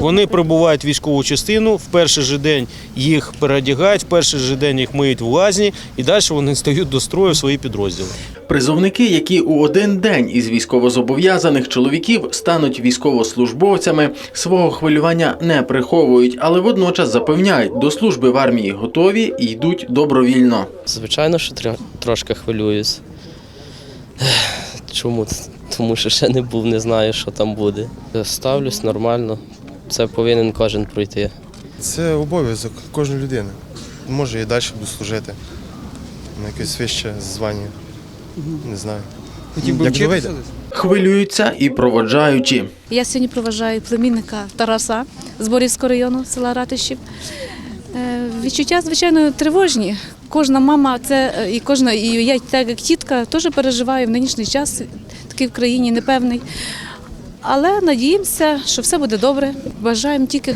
Вони прибувають в військову частину. В перший же день їх переодягають, в перший же день їх миють в лазні, і далі вони стають до строю в свої підрозділи. Призовники, які у один день із військовозобов'язаних чоловіків стануть військовослужбовцями, свого хвилювання не приховують, але водночас запевняють, до служби в армії готові і йдуть добровільно. Звичайно, що тр- трошки хвилююсь. Чому? Тому що ще не був, не знаю, що там буде. Ставлюсь нормально. Це повинен кожен пройти. Це обов'язок кожної людини. Може і далі буду служити на якесь вище звання. Не знаю. Як би вийде. Хвилюються і проводжаючі. Я сьогодні проважаю племінника Тараса з Борівського району села Ратишів. Е, Відчуття, звичайно, тривожні. Кожна мама, це е, і кожна, і я, так як тітка, теж переживаю в нинішній час, такий в країні непевний. Але надіємося, що все буде добре. Бажаємо тільки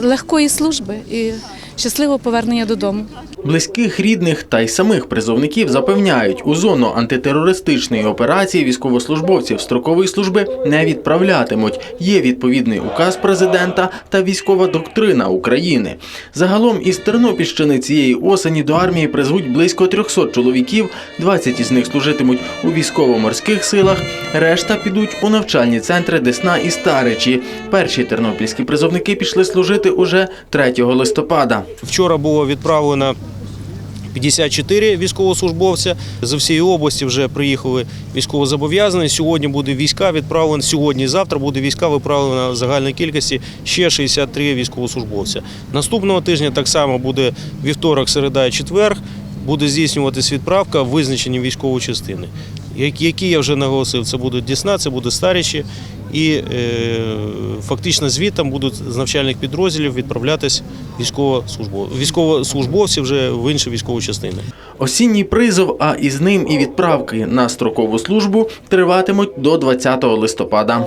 легкої служби і щасливого повернення додому. Близьких рідних та й самих призовників запевняють, у зону антитерористичної операції військовослужбовців строкової служби не відправлятимуть. Є відповідний указ президента та військова доктрина України. Загалом із Тернопільщини цієї осені до армії призвуть близько 300 чоловіків. 20 із них служитимуть у військово-морських силах. Решта підуть у навчальні центри Десна і Старичі. Перші тернопільські призовники пішли служити уже 3 листопада. Вчора було відправлено 54 військовослужбовця. З всієї області вже приїхали військовозобов'язані. Сьогодні буде війська відправлено. Сьогодні і завтра буде війська відправлено в загальній кількості ще 63 військовослужбовця. Наступного тижня так само буде вівторок, середа і четвер. Буде здійснюватись відправка визначені військові частини. Як- Які я вже наголосив, це будуть Дісна, це буде старіші, І е, фактично звітом будуть з навчальних підрозділів відправлятись військовослужбов- військовослужбовці вже в інші військові частини. Осінній призов, а із ним і відправки на строкову службу триватимуть до 20 листопада.